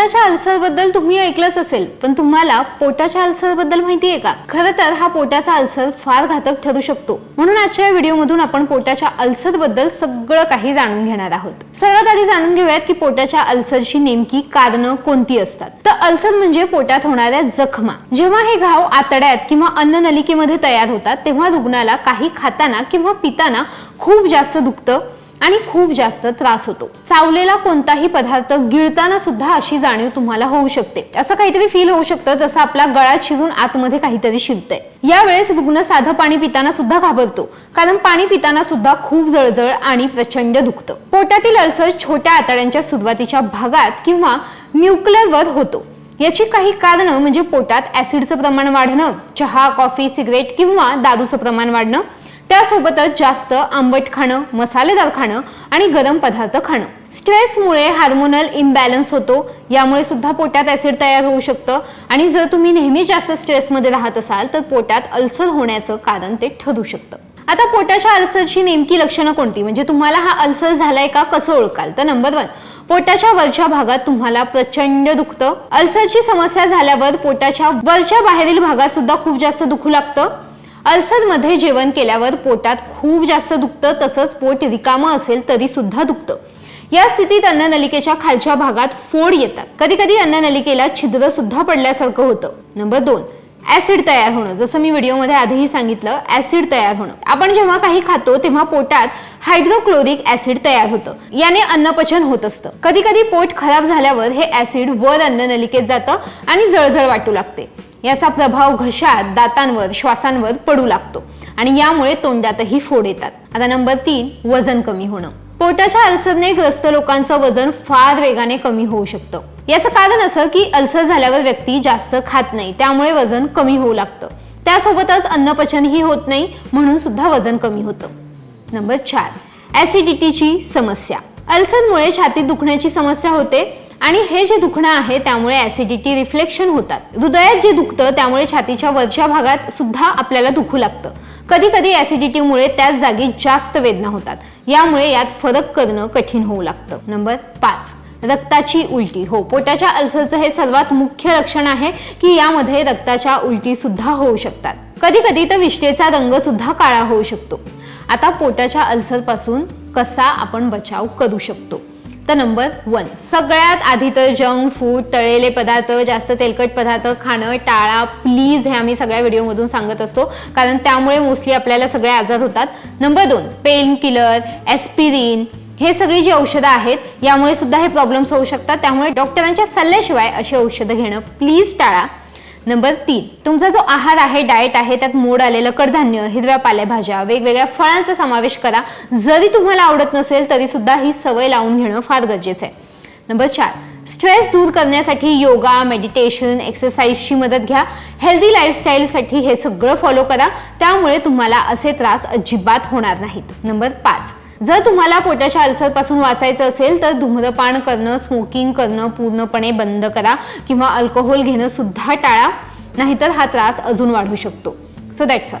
पोटाच्या अल्सरबद्दल तुम्ही ऐकलंच असेल पण तुम्हाला पोटाच्या अल्सरबद्दल माहिती आहे का? खरं तर हा पोटाचा अल्सर फार घातक ठरू शकतो. म्हणून आजच्या या व्हिडिओमधून आपण पोटाच्या अल्सरबद्दल सगळं काही जाणून घेणार आहोत. सर्वात आधी जाणून घेऊयात की पोटाच्या अल्सरची नेमकी कारणं कोणती असतात. तर अल्सर म्हणजे पोटात होणाऱ्या जखमा. जेव्हा हे घाव आतड्यात किंवा अन्ननलिकेमध्ये तयार होतात तेव्हा रुग्णाला काही खाताना किंवा पिताना खूप जास्त दुखतं आणि खूप जास्त त्रास होतो. चावलेला कोणताही पदार्थ गिळताना सुद्धा अशी जाणीव तुम्हाला होऊ शकते. असं काहीतरी फील होऊ शकतं जसं आपला गळा शिरून आतमध्ये काहीतरी शिरतंय. यावेळेस रुग्ण साधं पाणी पिताना सुद्धा घाबरतो. कारण पाणी पिताना सुद्धा खूप जळजळ आणि प्रचंड दुखतं. पोटातील अल्सर छोट्या आतड्यांच्या सुरुवातीच्या भागात किंवा न्यूक्लिअरवर होतो. याची काही कारणं म्हणजे पोटात ऍसिडचं प्रमाण वाढणं चहा कॉफी सिगरेट किंवा दारूचं प्रमाण वाढणं त्यासोबतच जास्त आंबट खाणं मसालेदार खाणं आणि गरम पदार्थ खाणं. स्ट्रेसमुळे हार्मोनल इम्बॅलन्स होतो यामुळे सुद्धा पोटात ॲसिड तयार होऊ शकतं आणि जर तुम्ही नेहमी जास्त स्ट्रेसमध्ये राहत असाल तर पोटात अल्सर होण्याचं कारण ते ठरू शकतं. आता पोटाच्या अल्सरची नेमकी लक्षणं कोणती? म्हणजे तुम्हाला हा अल्सर झालाय का? कसं ओळखाल? तर नंबर वन पोटाच्या वरच्या भागात तुम्हाला प्रचंड दुखतं. अल्सरची समस्या झाल्यावर पोटाच्या वरच्या बाहेरील भागात सुद्धा खूप जास्त दुखू लागतं. अल्सरमध्ये जेवण केल्यावर पोटात खूप जास्त दुखतं तसंच पोट रिकामं असेल तरी सुद्धा दुखतं. या स्थितीत अन्ननलिकेच्या खालच्या भागात फोड येतात. कधी कधी अन्ननलिकेला छिद्र सुद्धा पडल्यासारखं होतं. नंबर दोन ऍसिड तयार होणं. जसं मी व्हिडिओमध्ये आधीही सांगितलं ऍसिड तयार होणं. आपण जेव्हा काही खातो तेव्हा पोटात हायड्रोक्लोरिक ऍसिड तयार होतं. याने अन्नपचन होत असतं. कधी कधी पोट खराब झाल्यावर हे ऍसिड वर अन्ननलिकेत जातं आणि जळजळ वाटू लागते. याचा प्रभाव घशात दातांवर श्वासांवर पडू लागतो. आणि यामुळे तोंडातही फोड येतात. आता नंबर तीन वजन कमी होणं. पोटाच्या अल्सरने ग्रस्त लोकांचं वजन फार वेगाने कमी होऊ शकतं. याचं कारण असं की अल्सर झाल्यावर व्यक्ती जास्त खात नाही त्यामुळे वजन कमी होऊ लागतं. त्यासोबतच अन्नपचनही होत नाही म्हणून सुद्धा वजन कमी होतं. नंबर चार ॲसिडिटीची समस्या. अल्सरमुळे छातीत दुखण्याची समस्या होते. आणि हे जे दुखणं आहे त्यामुळे ऍसिडिटी रिफ्लेक्शन होतात. हृदयात जे दुखतं त्यामुळे छातीच्या वरच्या भागात सुद्धा आपल्याला दुखू लागतं. कधी कधी ऍसिडिटीमुळे त्याच जागी जास्त वेदना होतात. यामुळे यात फरक करणं कठीण होऊ लागतं. नंबर पाच रक्ताची उलटी. हो पोटाच्या अल्सरचं हे सर्वात मुख्य लक्षण आहे की यामध्ये रक्ताच्या उलटी सुद्धा होऊ शकतात. कधी कधी तर विष्ठेचा रंग सुद्धा काळा होऊ शकतो. आता पोटाच्या अल्सरपासून कसा आपण बचाव करू शकतो? तर नंबर वन सगळ्यात आधी तर जंक फूड तळलेले पदार्थ जास्त तेलकट पदार्थ खाणं टाळा प्लीज हे आम्ही सगळ्या व्हिडिओमधून सांगत असतो. कारण त्यामुळे मोस्टली आपल्याला सगळे आजार होतात. नंबर दोन पेन किलर ॲस्पिरिन हे सगळी जी औषधं आहेत यामुळे सुद्धा हे प्रॉब्लेम्स होऊ शकतात. त्यामुळे डॉक्टरांच्या सल्ल्याशिवाय अशी औषधं घेणं प्लीज टाळा. नंबर तीन तुमचा जो आहार आहे डाएट आहे त्यात मोड आलेलं कडधान्य हिरव्या पालेभाज्या वेगवेगळ्या फळांचा समावेश करा. जरी तुम्हाला आवडत नसेल तरी सुद्धा ही सवय लावून घेणं फार गरजेचं आहे. नंबर चार स्ट्रेस दूर करण्यासाठी योगा मेडिटेशन एक्सरसाइजची मदत घ्या. हेल्दी लाईफस्टाईलसाठी हे सगळं फॉलो करा. त्यामुळे तुम्हाला असे त्रास अजिबात होणार नाहीत. नंबर पाच जर तुम्हाला पोटाच्या अल्सरपासून वाचायचं असेल तर धूम्रपान करणं स्मोकिंग करणं पूर्णपणे बंद करा किंवा अल्कोहोल घेणं सुद्धा टाळा नाहीतर हा त्रास अजून वाढू शकतो. So that's all